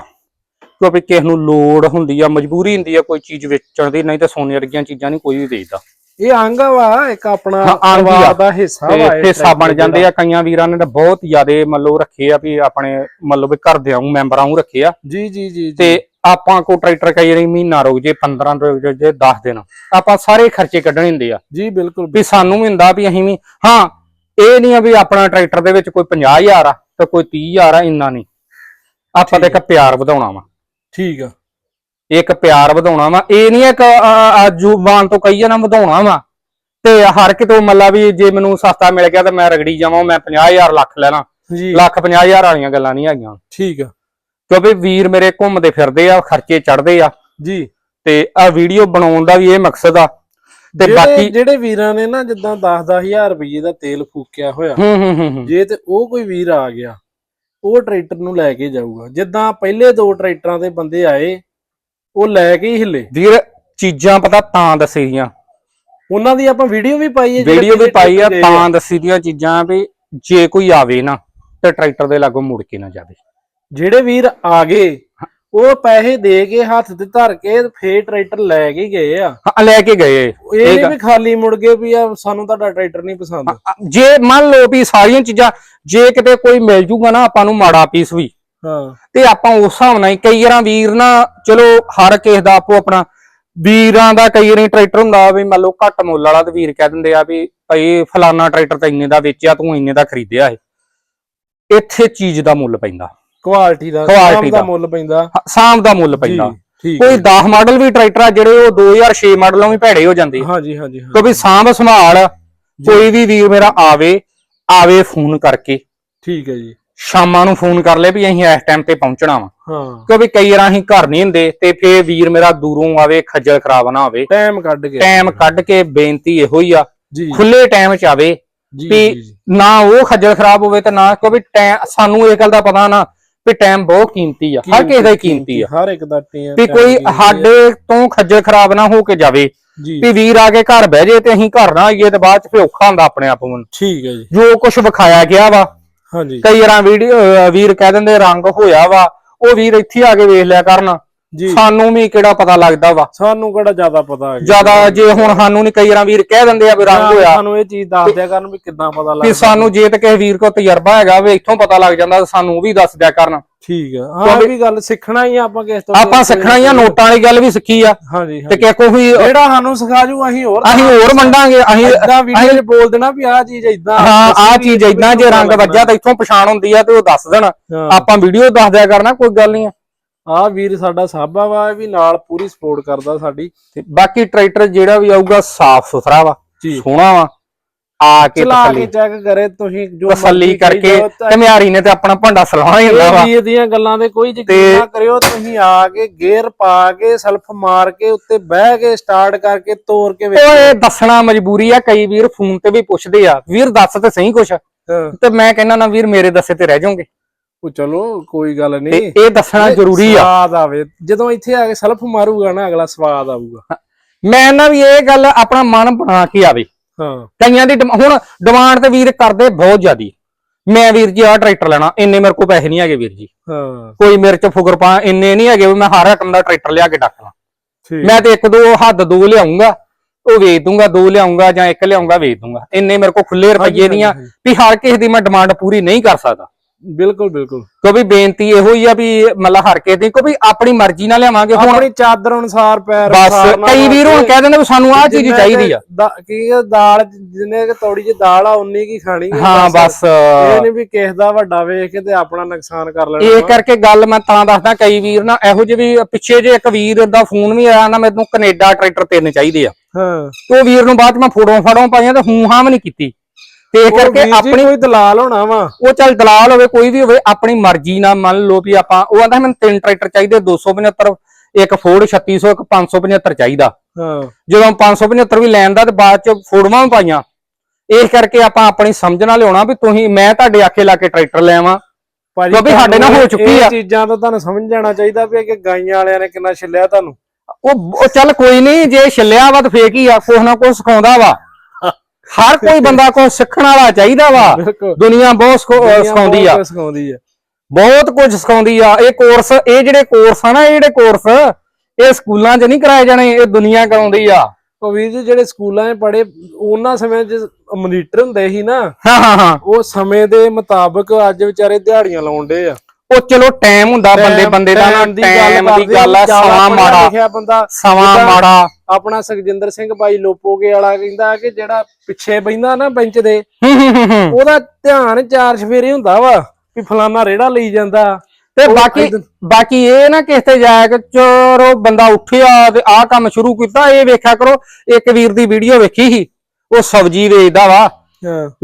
ਕਿਉਂਕਿ ਕਿਸੇ ਨੂੰ ਲੋੜ ਹੁੰਦੀ ਆ ਮਜਬੂਰੀ ਹੁੰਦੀ ਆ ਕੋਈ ਚੀਜ਼ ਵੇਚਣ ਦੀ ਨਹੀਂ ਤਾਂ ਸੋਨੇ ਵਰਗੀਆਂ ਚੀਜ਼ਾਂ ਨਹੀਂ ਕੋਈ ਵੀ ਵੇਚਦਾ। ਇਹ ਅੰਗ ਵਾ ਇੱਕ ਆਪਣਾ। ਪਰਿਵਾਰ ਦਾ ਹਿੱਸਾ ਵਾ ਇਹ ਹਿੱਸਾ ਬਣ ਜਾਂਦੇ ਆ ਕਈਆਂ ਵੀਰਾਂ ਨੇ ਤਾਂ ਬਹੁਤ ਜ਼ਿਆਦੇ ਮਤਲਬ ਰੱਖੇ ਆ ਵੀ ਆਪਣੇ ਮਤਲਬ ਵੀ ਘਰ ਦੇ ਆਉਂ ਮੈਂਬਰਾਂ ਨੂੰ ਰੱਖੇ ਆ। ਜੀ ਜੀ ਜੀ। ਤੇ ਆਪਾਂ ਕੋ ਟਰੈਕਟਰ ਕਈ ਵਾਰੀ ਮਹੀਨਾ ਰੁਕ ਜੇ 15 ਰੁਕ ਜੇ 10 ਦਿਨ ਆਪਾਂ ਸਾਰੇ ਖਰਚੇ ਕੱਢਣੇ ਹੁੰਦੇ ਆ। ਜੀ ਬਿਲਕੁਲ ਵੀ ਸਾਨੂੰ ਵੀ ਹੁੰਦਾ ਵੀ ਅਸੀਂ ਵੀ ਹਾਂ ਇਹ ਨਹੀਂ ਆ ਵੀ ਆਪਣਾ ਟਰੈਕਟਰ ਦੇ ਵਿੱਚ ਕੋਈ 50000 ਆ ਤੇ ਕੋਈ 30000 ਆ ਇੰਨਾ ਨਹੀਂ। ਆਪਾਂ ਤਾਂ ਇੱਕ ਪਿਆਰ ਵਧਾਉਣਾ ਵਾ। ਠੀਕ ਆ। ਇੱਕ ਪਿਆਰ ਵਧਾਉਣਾ ਵਾ। ਇਹ ਨਹੀਂ ਇੱਕ ਜੁਬਾਨ ਤੋਂ ਕਹੀ ਜਾਣਾ ਵਧਾਉਣਾ ਵਾ। ਤੇ ਹਰ ਕਿਤੋਂ ਮੱਲਾ ਵੀ ਜੇ ਮੈਨੂੰ ਸਸਤਾ ਮਿਲ ਗਿਆ ਤੇ ਮੈਂ ਰਗੜੀ ਜਾਵਾਂ ਮੈਂ 50000 ਲੱਖ ਲੈਣਾ। ਲੱਖ 50000 ਵਾਲੀਆਂ ਗੱਲਾਂ ਨਹੀਂ ਹੈਗੀਆਂ। ਠੀਕ ਆ। ਕਿਉਂਕਿ ਵੀਰ ਮੇਰੇ ਘੁੰਮਦੇ ਫਿਰਦੇ ਆ ਖਰਚੇ ਚੜਦੇ ਆ। ਜੀ। ਤੇ ਆ ਵੀਡੀਓ ਬਣਾਉਣ ਦਾ ਵੀ ਇਹ ਮਕਸਦ ਆ। ਤੇ ਬਾਕੀ ਜਿਹੜੇ ਵੀਰਾਂ ਨੇ ਨਾ ਜਿੱਦਾਂ 10-10000 ਰੁਪਏ ਦਾ ਤੇਲ ਫੂਕਿਆ ਹੋਇਆ ਜੇ ਤੇ ਉਹ ਕੋਈ ਵੀਰ ਆ ਗਿਆ ਉਹ ਟਰੈਕਟਰ ਨੂੰ ਲੈ ਕੇ ਜਾਊਗਾ। ਜਿੱਦਾਂ ਪਹਿਲੇ ਦੋ ਟਰੈਕਟਰਾਂ ਦੇ ਬੰਦੇ ਆਏ ਉਹ ਲੈ ਕੇ ਹੀ ਹਿੱਲੇ। ਵੀਰ ਚੀਜ਼ਾਂ ਪਤਾ ਤਾਂ ਦੱਸੀਆਂ ਉਹਨਾਂ ਦੀ ਆਪਾਂ ਵੀਡੀਓ ਵੀ ਪਾਈ ਹੈ ਵੀਡੀਓ ਵੀ ਪਾਈ ਆ ਤਾਂ ਦੱਸੀ ਦੀਆਂ ਚੀਜ਼ਾਂ ਵੀ ਜੇ ਕੋਈ ਆਵੇ ਨਾ ਤੇ ਟਰੈਕਟਰ ਦੇ ਲਾਗੋਂ ਮੁੜ ਕੇ ਨਾ ਜਾਵੇ। ਜਿਹੜੇ ਵੀਰ ਆ ਗਏ ਉਹ ਪੈਸੇ ਦੇ ਕੇ ਹੱਥ ਤੇ ਧਰ ਕੇ ਫੇਰ ਟਰੈਕਟਰ ਲੈ ਕੇ ਗਏ ਆ। ਹਾਂ ਲੈ ਕੇ ਗਏ। ਇਹ ਇਹ ਨਹੀਂ ਵੀ ਖਾਲੀ ਮੁੜ ਗਏ ਵੀ ਆ ਸਾਨੂੰ ਤੁਹਾਡਾ ਟਰੈਕਟਰ ਨਹੀਂ ਪਸੰਦ। ਜੇ ਮੰਨ ਲਓ ਵੀ ਸਾਰੀਆਂ ਚੀਜ਼ਾਂ ਜੇ ਕਿਤੇ ਕੋਈ ਮਿਲ ਜੂਗਾ ਨਾ ਆਪਾਂ ਨੂੰ ਮਾੜਾ ਪੀਸ ਵੀ। ਹਾਂ। ਤੇ ਆਪਾਂ ਉਸ ਹਿਸਾਬ ਨਾਲ ਕਈ ਵਾਰਾਂ ਵੀਰ ਨਾ ਚਲੋ ਹਰ ਕਿਸੇ ਦਾ ਆਪੋ ਆਪਣਾ ਵੀਰਾਂ ਦਾ ਕਈ ਵਾਰੀ ਟਰੈਕਟਰ ਹੁੰਦਾ ਵੀ ਮੰਨ ਲਓ ਘੱਟ ਮੁੱਲ ਵਾਲਾ ਤੇ ਵੀਰ ਕਹਿ ਦਿੰਦੇ ਆ ਵੀ ਭਾਈ ਫਲਾਨਾ ਟਰੈਕਟਰ ਤਾਂ ਇੰਨੇ ਦਾ ਵੇਚਿਆ ਤੂੰ ਇੰਨੇ ਦਾ ਖਰੀਦਿਆ ਏ ਇੱਥੇ ਚੀਜ਼ ਦਾ ਮੁੱਲ ਪੈਂਦਾ। ਕੁਆਲਿਟੀ ਦਾ ਨਾਮ ਦਾ। ਮੁੱਲ ਪੈਂਦਾ। ਸਾਮ ਦਾ ਮੁੱਲ ਪੈਂਦਾ। ਕੋਈ 10 ਮਾਡਲ ਵੀ ਟਰੈਕਟਰ ਆ ਜਿਹੜੇ ਉਹ 2006 ਮਾਡਲੋਂ ਵੀ ਭੈੜੇ ਹੋ ਜਾਂਦੇ। ਹਾਂਜੀ ਹਾਂਜੀ ਕਿਉਂਕਿ ਸਾਂਭ ਸੰਭਾਲ ਕੋਈ ਵੀ ਵੀਰ ਮੇਰਾ ਆਵੇ ਆਵੇ ਫੋਨ ਕਰਕੇ। ਠੀਕ ਹੈ ਜੀ। ਸ਼ਾਮਾਂ ਨੂੰ ਫੋਨ ਕਰ ਲੈ ਵੀ ਅਸੀਂ ਇਸ ਟਾਈਮ ਤੇ ਪਹੁੰਚਣਾ ਵਾ। ਹਾਂ। ਕਿਉਂਕਿ ਕਈ ਵਾਰ ਅਸੀਂ ਘਰ ਨਹੀਂ ਹੁੰਦੇ ਤੇ ਫੇਰ ਵੀਰ ਮੇਰਾ ਦੂਰੋਂ ਆਵੇ ਖੱਜਲ ਖਰਾਬ ਨਾ ਹੋਵੇ। ਟਾਈਮ ਕੱਢ ਕੇ। ਟਾਈਮ ਕੱਢ ਕੇ ਬੇਨਤੀ ਇਹੋ ਹੀ ਆ ਖੁੱਲੇ ਟਾਈਮ ਚ ਆਵੇ ਵੀ। ਨਾ ਉਹ ਖੱਜਲ ਖਰਾਬ ਹੋਵੇ ਤੇ ਨਾ ਕਿਉਂਕਿ ਸਾਨੂੰ ਇਹ ਗੱਲ ਦਾ ਪਤਾ ਨਾ ਵੀ ਟਾਈਮ ਬਹੁਤ ਕੀਮਤੀ ਆ ਹਰ ਕਿਸੇ ਦਾ ਹੀ ਕੀਮਤੀ ਆ। ਹਰ ਇੱਕ ਦਾ ਟਾਈਮ ਵੀ ਕੋਈ ਸਾਡੇ ਤੋਂ ਖੱਜਲ ਖਰਾਬ ਨਾ ਹੋ ਕੇ ਜਾਵੇ ਵੀ ਵੀਰ ਆ ਕੇ ਘਰ ਬਹਿ ਜੇ ਤੇ ਅਸੀਂ ਘਰ ਨਾ ਆਈਏ ਤੇ ਬਾਅਦ ਚ ਔਖਾ ਹੁੰਦਾ ਆਪਣੇ ਆਪ ਨੂੰ। ਠੀਕ ਹੈ ਜੀ। ਜੋ ਕੁਝ ਵਿਖਾਇਆ ਗਿਆ ਵਾ ਹਾਂਜੀ। ਕਈ ਵਾਰਾਂ ਵੀਡੀਓ ਵੀਰ ਕਹਿ ਦਿੰਦੇ ਰੰਗ ਹੋਇਆ ਵਾ ਉਹ ਵੀਰ ਇੱਥੇ ਆ ਕੇ ਵੇਖ ਲਿਆ ਕਰਨ। ਜੀ। ਸਾਨੂੰ ਵੀ ਕਿਹੜਾ ਪਤਾ ਲੱਗਦਾ ਵਾ। ਸਾਨੂੰ ਕਿਹੜਾ ਜ਼ਿਆਦਾ ਪਤਾ ਹੈ ਜ਼ਿਆਦਾ ਜੇ। ਹੁਣ ਸਾਨੂੰ ਨਹੀਂ ਕਈ ਵਾਰਾਂ ਵੀਰ ਕਹਿ ਦਿੰਦੇ ਆ ਵੀ ਰੰਗ ਹੋਇਆ। ਸਾਨੂੰ ਇਹ ਚੀਜ਼ ਦੱਸ ਦਿਆ ਕਰਨ ਵੀ ਕਿੱਦਾਂ ਪਤਾ ਲੱਗਦਾ। ਸਾਨੂੰ ਜੇ ਤੇ ਕਿਸੇ ਵੀਰ ਕੋ ਤਜਰਬਾ ਹੈਗਾ ਵੀ ਇੱਥੋਂ ਪਤਾ ਲੱਗ ਜਾਂਦਾ ਸਾਨੂੰ ਉਹ ਵੀ ਦੱਸ ਦਿਆ ਕਰਨ। ਠੀਕ ਹੈ ਹਾਂ ਵੀ ਗੱਲ ਸਿੱਖਣਾ ਹੀ ਆ ਆਪਾਂ ਕਿਸ ਤੋਂ ਆਪਾਂ ਸਿੱਖਣਾ ਹੀ ਆ ਨੋਟਾਂ ਵਾਲੀ ਗੱਲ ਵੀ ਸਿੱਖੀ ਆ। ਹਾਂਜੀ ਤੇ ਕੋ ਵੀ ਜਿਹੜਾ ਸਾਨੂੰ ਸਿਖਾ ਜੂ ਅਸੀਂ ਹੋਰ ਅਸੀਂ ਹੋਰ ਮੰਡਾਂਗੇ ਅਸੀਂ ਇਦਾਂ ਵੀਡੀਓ 'ਚ ਬੋਲ ਦੇਣਾ ਵੀ ਆਹ ਚੀਜ਼ ਇਦਾਂ ਹਾਂ ਆਹ ਚੀਜ਼ ਇਦਾਂ ਜੇ ਰੰਗ ਵੱਜਾ ਤਾਂ ਇੱਥੋਂ ਪਛਾਣ ਹੁੰਦੀ ਆ ਤੇ ਉਹ ਦੱਸ ਦੇਣ। ਆਪਾਂ ਵੀਡੀਓ ਦੱਸ ਦਿਆ ਕਰਨਾ ਕੋਈ ਗੱਲ ਨਹੀਂ ਆ। ਆ ਵੀਰ ਸਾਡਾ ਸਾਬਾ ਵਾ ਇਹ ਵੀ ਨਾਲ ਪੂਰੀ ਸਪੋਰਟ ਕਰਦਾ ਸਾਡੀ। ਤੇ ਬਾਕੀ ਟਰੈਕਟਰ ਜਿਹੜਾ ਵੀ ਆਊਗਾ ਸਾਫ਼ ਸੁਥਰਾ ਵਾ ਜੀ। ਸੋਹਣਾ ਵਾ। ਆ ਕੇ ਚਲਾ ਤਸੱਲੀ ਕੇ ਚੈੱਕ ਕਰੇ ਤੁਸੀਂ ਜੋ ਤਸੱਲੀ ਮਰਜ਼ੀ ਕਰਕੇ ਜਾਓ ਤਾਂ ਤੇ ਮਿਆਰੀ ਨੇ ਤੇ ਆਪਣਾ ਭਾਂਡਾ ਸਲਾਉਣਾ ਹੀ ਹੁੰਦਾ ਵਾ। ਇਹ ਵੀਰ ਦੀਆਂ ਗੱਲਾਂ ਦੇ ਕੋਈ ਯਕੀਨ ਤੇ- ਨਾ ਕਰਿਓ ਤੁਸੀਂ ਆ ਕੇ ਗੇਅਰ ਪਾ ਕੇ ਸੈਲਫ ਮਾਰ ਕੇ ਉੱਤੇ ਬਹਿ ਕੇ ਸਟਾਰਟ ਕਰਕੇ ਤੋੜ ਕੇ ਵੇਖੋ। ਓਏ ਦੱਸਣਾ ਮਜਬੂਰੀ ਆ ਕਈ ਵੀਰ ਫੋਨ ਤੇ ਵੀ ਪੁੱਛਦੇ ਆ। ਵੀਰ ਦੱਸ ਤੇ ਸਹੀ ਕੁਛ। ਤੇ ਮੈਂ ਕਹਿੰਦਾ ਨਾ ਵੀਰ ਮੇਰੇ ਦੱਸੇ ਤੇ ਰਹਿ ਜਾਓਗੇ। ਉਹ ਚਲੋ ਕੋਈ ਗੱਲ ਨਹੀਂ। ਇਹ ਦੱਸਣਾ ਜ਼ਰੂਰੀ ਆ। ਸਵਾਦ ਆਵੇ। ਜਦੋਂ ਇੱਥੇ ਆ ਕੇ ਸੈਲਫ ਮਾਰੂਗਾ ਨਾ ਅਗਲਾ ਸਵਾਦ ਆਊਗਾ। ਮੈਂ ਨਾ ਵੀ ਇਹ ਗੱਲ ਆਪਣਾ ਮਨ ਬਣਾ ਕੇ ਆਵੇ। ਹਾਂ। ਕਈਆਂ ਦੀ ਹੁਣ ਡਿਮਾਂਡ ਤੇ ਵੀਰ ਕਰਦੇ ਬਹੁਤ ਜ਼ਿਆਦੀ। ਮੈਂ ਵੀਰ ਜੀ ਆਹ ਟਰੈਕਟਰ ਲੈਣਾ ਇੰਨੇ ਮੇਰੇ ਕੋਲ ਪੈਸੇ ਨਹੀਂ ਹੈਗੇ ਵੀਰ ਜੀ। ਹਾਂ। ਕੋਈ ਮੇਰੇ ਚ ਫੁਕਰ ਪਾ ਇੰਨੇ ਨਹੀਂ ਹੈਗੇ ਮੈਂ ਹਰ ਰਕਮ ਦਾ ਟਰੈਕਟਰ ਲਿਆ ਕੇ ਡੱਕਣਾ ਮੈਂ ਤੇ ਇੱਕ ਦੋ ਹੱਦ ਦੋ ਲਿਆਉਂਗਾ ਉਹ ਵੇਚ ਦੂੰਗਾ ਦੋ ਲਿਆਉਂਗਾ ਜਾਂ ਇੱਕ ਲਿਆਉਂਗਾ ਵੇਚ ਦੂੰਗਾ। ਇੰਨੇ ਮੇਰੇ ਕੋਲ ਖੁੱਲੇ ਰੁਪਈਏ ਦੀਆਂ ਵੀ ਹਰ ਕਿਸੇ ਦੀ ਮੈਂ ਡਿਮਾਂਡ ਪੂਰੀ ਨਹੀਂ ਕਰ ਸਕਦਾ। ਬਿਲਕੁਲ ਬਿਲਕੁਲ। ਕਿਉਂਕਿ ਬੇਨਤੀ ਇਹੋ ਹੀ ਆ ਵੀ ਮਤਲਬ ਹਰ ਕਿਸੇ ਦੀ ਕਿਉਂਕਿ ਆਪਣੀ ਮਰਜ਼ੀ ਨਾਲ ਲਿਆਵਾਂਗੇ ਹੁਣ। ਆਪਣੀ ਚਾਦਰ ਅਨੁਸਾਰ ਪੈਰ ਬਸ ਅਨੁਸਾਰ ਕਈ ਵੀਰ ਹੁਣ ਕਹਿ ਦਿੰਦੇ ਵੀ ਸਾਨੂੰ ਆਹ ਚੀਜ਼ ਜਿੰਨੇ ਚਾਹੀਦੀ ਕੁ ਆ। ਦਾ- ਕੀ ਆ, ਦਾਲ ਜਿੰਨੇ ਕਿ ਤੌੜੀ ਚ ਦਾਲ ਆ ਉਨੀ ਕੀ ਖਾਣੀ ਆ ਹਾਂ ਬਸ। ਇਹ ਨਹੀਂ ਵੀ ਕਿਸੇ ਦਾ ਵੱਡਾ ਵੇਖ ਕੇ ਤੇ ਆਪਣਾ ਨੁਕਸਾਨ ਕਰ ਲੈਣਾ ਇਹ। ਕਰਕੇ ਗੱਲ ਮੈਂ ਤਾਂ ਦੱਸਦਾ ਕਈ ਵੀਰ ਨਾ ਇਹੋ ਜਿਹੇ ਵੀ ਪਿੱਛੇ ਜੇ ਇੱਕ ਵੀਰ ਦਾ ਫੋਨ ਵੀ ਆਇਆ ਨਾ ਮੈਨੂੰ ਕੈਨੇਡਾ ਟਰੈਕਟਰ ਤਿੰਨ ਚਾਹੀਦੇ ਆ। ਹਾਂ। ਤੇ ਉਹ ਵੀਰ ਨੂੰ ਬਾਅਦ ਚ ਮੈਂ ਫੋਟੋ ਫਾੜੋਂ ਪਾਈਆਂ ਤੇ ਹੂੰ ਹਾਂ ਵੀ ਨਹੀਂ ਕੀਤੀ। ਤੇ ਇਹ ਉਹ ਕਰਕੇ ਆਪਣੀ ਕੋਈ ਦਲਾਲ ਹੋਣਾ ਵਾ। ਉਹ ਚੱਲ ਦਲਾਲ ਹੋਵੇ ਕੋਈ ਵੀ ਹੋਵੇ ਆਪਣੀ ਮਰਜ਼ੀ ਨਾਲ ਮੰਨ ਲਓ ਵੀ ਆਪਾਂ ਉਹ ਆਂਦਾ ਮੈਨੂੰ ਤਿੰਨ ਟਰੈਕਟਰ ਚਾਹੀਦੇ 275 ਇੱਕ ਫੋਰਡ 3600 ਇੱਕ 575 ਚਾਹੀਦਾ। ਹਾਂ। ਜਦੋਂ 575 ਵੀ ਲੈਣ ਦਾ ਤੇ ਬਾਅਦ ਚ ਵੀ ਪਾਈਆਂ। ਇਸ ਕਰਕੇ ਆਪਾਂ ਆਪਣੀ ਸਮਝ ਨਾਲ ਲਿਆਉਣਾ ਵੀ ਤੁਸੀਂ ਮੈਂ ਤੁਹਾਡੇ ਆਖੇ ਲਾ ਕੇ ਟਰੈਕਟਰ ਲੈ ਆਵਾਂ ਭਾਜੀ ਕਿਉਂਕਿ ਸਾਡੇ ਨਾਲ ਹੋ ਚੁੱਕੀ ਇਹ ਆ। ਚੀਜ਼ਾਂ ਤਾਂ ਤੁਹਾਨੂੰ ਸਮਝ ਜਾਣਾ ਚਾਹੀਦਾ ਵੀ ਕਿ ਗਾਈਆਂ ਵਾਲਿਆਂ ਨੇ ਕਿੰਨਾ ਛਿੱਲਿਆ ਤੁਹਾਨੂੰ। ਉਹ ਚੱਲ ਕੋਈ ਨਹੀਂ ਜੇ ਛੱਲਿਆ ਵਾ ਤਾਂ ਫੇਕ ਹੀ ਆ ਕੁਛ ਨਾ ਕੁਛ ਸਿਖਾਉਂਦਾ ਵਾ। ਹਰ ਕੋਈ ਬੰਦਾ ਕੁਛ ਸਿੱਖਣ ਵਾਲਾ ਚਾਹੀਦਾ ਵਾ। ਦੁਨੀਆ ਬਹੁਤ ਸਿਖਾਉਂਦੀ ਆ। ਸਿਖਾਉਂਦੀ ਆ। ਬਹੁਤ ਕੁਝ ਸਿਖਾਉਂਦੀ ਆ। ਇਹ ਕੋਰਸ ਇਹ ਜਿਹੜੇ ਕੋਰਸ ਆ ਨਾ ਇਹ ਜਿਹੜੇ ਕੋਰਸ ਇਹ ਸਕੂਲਾਂ 'ਚ ਨਹੀਂ ਕਰਾਏ ਜਾਣੇ ਇਹ ਦੁਨੀਆ ਕਰਾਉਂਦੀ ਆ। ਉਹ ਵੀਰ ਜੀ ਜਿਹੜੇ ਸਕੂਲਾਂ 'ਚ ਪੜੇ ਉਹਨਾਂ ਸਮੇਂ 'ਚ ਮਨੀਟਰ ਹੁੰਦੇ ਸੀ ਨਾ। ਹਾਂ ਹਾਂ ਹਾਂ। ਉਹ ਸਮੇਂ ਦੇ ਮੁਤਾਬਕ ਅੱਜ ਵਿਚਾਰੇ ਦਿਹਾੜੀਆਂ ਲਾਉਂਦੇ ਆ। ਉਹ ਚਲੋ ਟਾਈਮ ਹੁੰਦਾ ਬੰਦੇ ਬੰਦੇ ਦਾ ਨਾ ਟਾਈਮ ਦੀ ਗੱਲ ਆ ਸਮਾਂ ਮਾੜਾ ਸਮਾਂ ਮਾੜਾ। ਆਪਣਾ ਸੁਖਜਿੰਦਰ ਸਿੰਘ ਬਾਈ ਲੋਪੋਗੇ ਵਾਲਾ ਕਹਿੰਦਾ ਕਿ ਜਿਹੜਾ ਪਿੱਛੇ ਬੈਂਦਾ ਨਾ ਬੈਂਚ ਦੇ। ਉਹਦਾ ਧਿਆਨ ਚਾਰ ਸਵੇਰੇ ਹੁੰਦਾ ਵਾ ਵੀ ਫਲਾਨਾ ਰੇੜਾ ਲਈ ਜਾਂਦਾ। ਤੇ ਬਾਕੀ ਬਾਕੀ ਇਹ ਨਾ ਕਿਸੇ ਤੇ ਜਾਇਆ ਕਿ ਚੋਰੋ ਬੰਦਾ ਉੱਠਿਆ ਤੇ ਆਹ ਕੰਮ ਸ਼ੁਰੂ ਕੀਤਾ ਇਹ ਵੇਖਿਆ ਕਰੋ ਇੱਕ ਵੀਰ ਦੀ ਵੀਡੀਓ ਵੇਖੀ ਸੀ ਉਹ ਸਬਜ਼ੀ ਵੇਚਦਾ ਵਾ।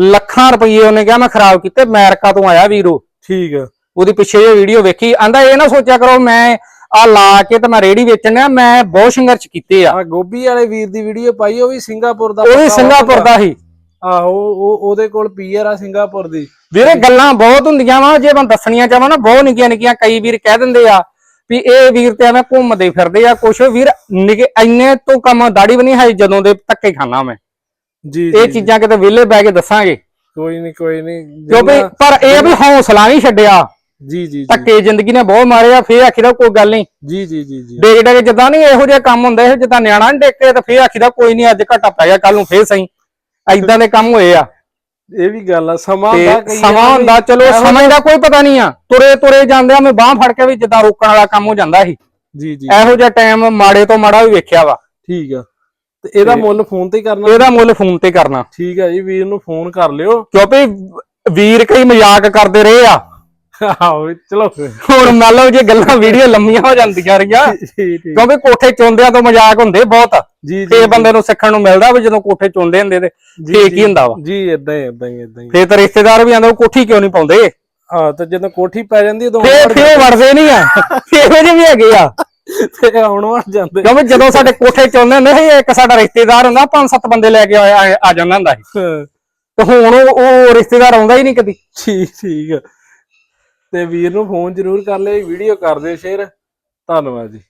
ਲੱਖਾਂ ਰੁਪਏ ਉਹਨੇ ਕਿਹਾ ਮੈਂ ਖਰਾਬ ਕੀਤੇ ਅਮਰੀਕਾ ਤੋਂ ਆਇਆ ਵੀਰੋ ਠੀਕ ਉਹਦੀ ਪਿੱਛੇ ਇਹ ਵੀਡੀਓ ਵੇਖੀ। ਆਂਦਾ ਇਹ ਨਾ ਸੋਚਿਆ ਕਰੋ ਮੈਂ ਆ ਲਾ ਕੇ ਤੇ ਮੈਂ ਰੇੜੀ ਵੇਚਣ ਮੈਂ ਬਹੁਤ ਸੰਘਰਸ਼ ਕੀਤੇ ਆ। ਆ ਗੋਭੀ ਵਾਲੇ ਵੀਰ ਦੀ ਵੀਡੀਓ ਪਾਈ ਉਹ ਵੀ ਸਿੰਗਾਪੁਰ ਦਾ ਉਹ ਵੀ ਸਿੰਗਾਪੁਰ। ਦਾ ਸੀ ਆਹੋ ਉਹ ਉਹਦੇ ਕੋਲ ਪੀਆਰ ਆ ਸਿੰਗਾਪੁਰ ਦੀ। ਵੀਰੇ ਗੱਲਾਂ ਬਹੁਤ ਹੁੰਦੀਆਂ ਵਾ ਜੇ ਮੈਂ ਦੱਸਣੀਆਂ ਚਾਹਾਂ ਨਾ ਬਹੁਤ ਨਿੱਕੀਆਂ ਨਿੱਕੀਆਂ ਕਈ ਵੀਰ ਕਹਿ ਦਿੰਦੇ ਆ ਵੀ ਇਹ ਵੀਰ ਤੇ ਐਵੇਂ ਘੁੰਮਦੇ ਫਿਰਦੇ ਆ ਕੁਛ ਵੀਰ ਨਿੱਕੇ ਇੰਨੇ ਤੋਂ ਕੰਮ ਦਾੜੀ ਵੀ ਨਹੀਂ ਹੈ ਜਦੋਂ ਦੇ ਧੱਕੇ ਖਾਣਾ ਮੈਂ। ਜੀ ਇਹ ਜੀ, ਚੀਜ਼ਾਂ ਕਿਤੇ ਵਿਹਲੇ ਬਹਿ ਕੇ ਦੱਸਾਂਗੇ। ਕੋਈ ਨਹੀਂ ਕੋਈ ਨਹੀਂ ਕਿਉਂਕਿ ਪਰ ਇਹ ਵੀ ਹੌਸਲਾ ਨਹੀਂ ਛੱਡਿਆ। ਜੀ ਜੀ ਜੀ। ਧੱਕੇ ਜ਼ਿੰਦਗੀ ਨੇ ਬਹੁਤ ਮਾਰੇ ਆ ਫੇਰ ਆਖੀਦਾ ਕੋਈ ਗੱਲ ਨਹੀਂ। ਜੀ ਜੀ ਜੀ ਜੀ। ਡੇਗ ਡੇਗ ਜਿੱਦਾਂ ਨਹੀਂ ਇਹੋ ਜਿਹੇ ਕੰਮ ਹੁੰਦੇ ਇਹ ਜਿੱਦਾਂ ਨਿਆਣਾ ਨੀ ਡੇਕੇ ਤੇ ਫੇਰ ਆਖੀਦਾ ਕੋਈ ਨਹੀਂ ਅੱਜ ਘਟਾ ਪੈ ਗਿਆ ਕੱਲ ਨੂੰ ਫੇਰ ਸਹੀ। ਐਦਾਂ ਦੇ ਕੰਮ ਹੋਏ ਆ। ਇਹ ਵੀ ਗੱਲ ਆ ਸਮਾਂ ਕਈ ਸਮਾਂ ਹੁੰਦਾ ਚਲੋ ਸਮੇਂ ਦਾ ਕੋਈ ਪਤਾ ਨਹੀਂ ਆ। ਤੁਰੇ ਤੁਰੇ ਜਾਂਦੇ ਆ ਮੈਂ ਬਾਹ ਫੜ ਕੇ ਵੀ ਜਿੱਦਾਂ ਰੋਕਣ ਵਾਲਾ ਕੰਮ ਹੋ ਜਾਂਦਾ ਸੀ। ਜੀ ਜੀ। ਇਹੋ ਜਿਹਾ ਟਾਈਮ ਮਾੜੇ ਤੋਂ ਮਾੜਾ ਵੀ ਵੇਖਿਆ ਵਾ। ਠੀਕ ਆ। ਤੇ ਇਹਦਾ ਮੁੱਲ ਫੋਨ ਤੇ ਕਰਨਾ? ਇਹਦਾ ਮੁੱਲ ਫੋਨ ਤੇ ਕਰਨਾ। ਠੀਕ ਆ ਜੀ ਵੀਰ ਨੂੰ ਫੋਨ ਕਰ ਲਿਓ। ਕਿਉਂਕਿ ਵੀਰ ਕਈ ਮਜ਼ਾਕ ਕਰਦੇ ਰਹੇ ਆ। ਆਹੋ ਚਲੋ ਹੁਣ ਮੰਨ ਲਓ ਜੇ ਗੱਲਾਂ ਵੀਡੀਓ ਲੰਮੀਆਂ ਹੋ ਜਾਂਦੀਆਂ ਰਹੀਆਂ ਠੀਕ ਠੀਕ ਕਿਉਂਕਿ ਕੋਠੇ ਚੁੰਦਿਆਂ ਤੋਂ ਮਜ਼ਾਕ ਹੁੰਦੇ ਬਹੁਤ। ਜੀ ਜੀ ਫੇਰ ਬੰਦੇ ਨੂੰ ਸਿੱਖਣ ਨੂੰ ਮਿਲਦਾ ਵੀ ਜਦੋਂ ਕੋਠੇ ਚੁੰਦੇ ਹੁੰਦੇ ਤੇ ਫੇਰ ਕੀ ਹੁੰਦਾ ਵਾ। ਜੀ ਇਦਾਂ ਹੀ ਇਦਾਂ ਹੀ ਇਦਾਂ ਹੀ। ਫੇਰ ਤਾਂ ਰਿਸ਼ਤੇਦਾਰ ਵੀ ਆਂਦੇ ਉਹ ਕੋਠੀ ਕਿਉਂ ਨਹੀਂ ਪਾਉਂਦੇ? ਹਾਂ ਤੇ ਜਦੋਂ ਕੋਠੀ ਪੈ ਜਾਂਦੀ ਉਦੋਂ ਫੇਰ ਫੇਰ ਵੜਦੇ ਨਹੀਂ ਆ। ਇਹੋ ਜਿਹੇ ਵੀ ਹੈਗੇ ਆ। ਤੇ ਆਉਣ ਵੜ ਜਾਂਦੇ। ਕਿਉਂਕਿ ਜਦੋਂ ਸਾਡੇ ਕੋਠੇ ਚੁੰਦੇ ਹੁੰਦੇ ਸੀ ਇੱਕ ਸਾਡਾ ਰਿਸ਼ਤੇਦਾਰ ਹੁੰਦਾ ਪੰਜ ਸੱਤ ਬੰਦੇ ਲੈ ਕੇ ਆ ਜਾਂਦਾ ਹੁੰਦਾ ਸੀ। ਹਾਂ, ਤੇ ਹੁਣ ਉਹ ਰਿਸ਼ਤੇਦਾਰ ਆਉਂਦਾ ਹੀ ਨਹੀਂ ਕਦੀ। ਠੀਕ ਠੀਕ। ਤੇ ਵੀਰ ਨੂੰ ਫੋਨ ਜ਼ਰੂਰ ਕਰ ਲਿਓ ਵੀਡੀਓ ਕਰ ਦਿਓ ਸ਼ੇਅਰ ਧੰਨਵਾਦ ਜੀ।